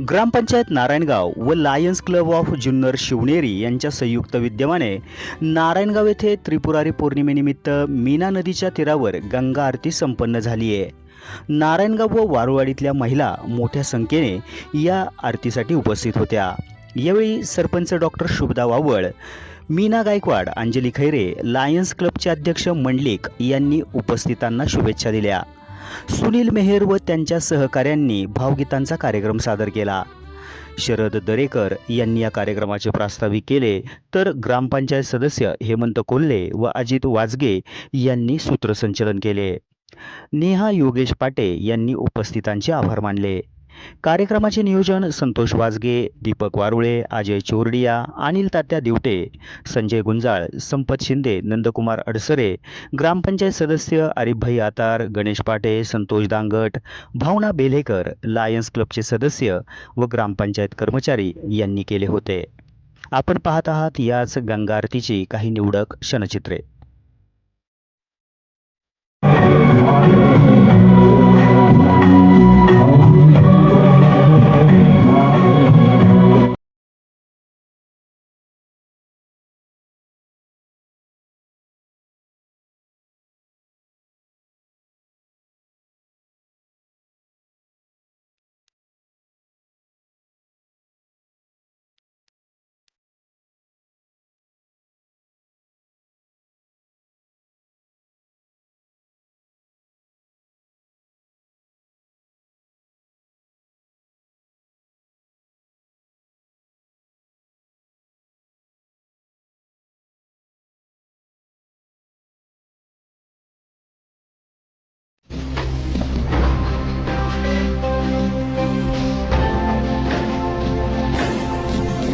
ग्रामपंचायत नारायणगाव व Lions Club of Junnar Shivneri यांच्या संयुक्त विद्यमाने नारायणगाव येथे त्रिपुरारी पौर्णिमेनिमित्त मीना नदीच्या तीरावर गंगा आरती संपन्न झाली आहे. नारायणगाव व वारुवाडीतल्या महिला मोठ्या संख्येने या आरतीसाठी उपस्थित होत्या. यावेळी सरपंच डॉक्टर शुभदा वावळ मीना गायकवाड अंजली खैरे लायन्स क्लबचे अध्यक्ष मंडलिक यांनी उपस्थितांना शुभेच्छा दिल्या. सुनील मेहेर व त्यांच्या सहकाऱ्यांनी भावगीतांचा कार्यक्रम सादर केला. शरद दरेकर यांनी या कार्यक्रमाचे प्रास्ताविक केले तर ग्रामपंचायत सदस्य हेमंत कोल्हे व अजित वाजगे यांनी सूत्रसंचलन केले. नेहा योगेश पाटे यांनी उपस्थितांचे आभार मानले. कार्यक्रमाचे नियोजन संतोष वाजगे दीपक वारुळे अजय चोरडिया अनिल तात्या दिवटे संजय गुंजाळ संपत शिंदे नंदकुमार अडसरे ग्रामपंचायत सदस्य आरिफभाई आतार गणेश पाटे संतोष दांगट भावना बेलेकर लायन्स क्लबचे सदस्य व ग्रामपंचायत कर्मचारी यांनी केले होते. आपण पाहत आहात याच गंगा आरतीची काही निवडक क्षणचित्रे.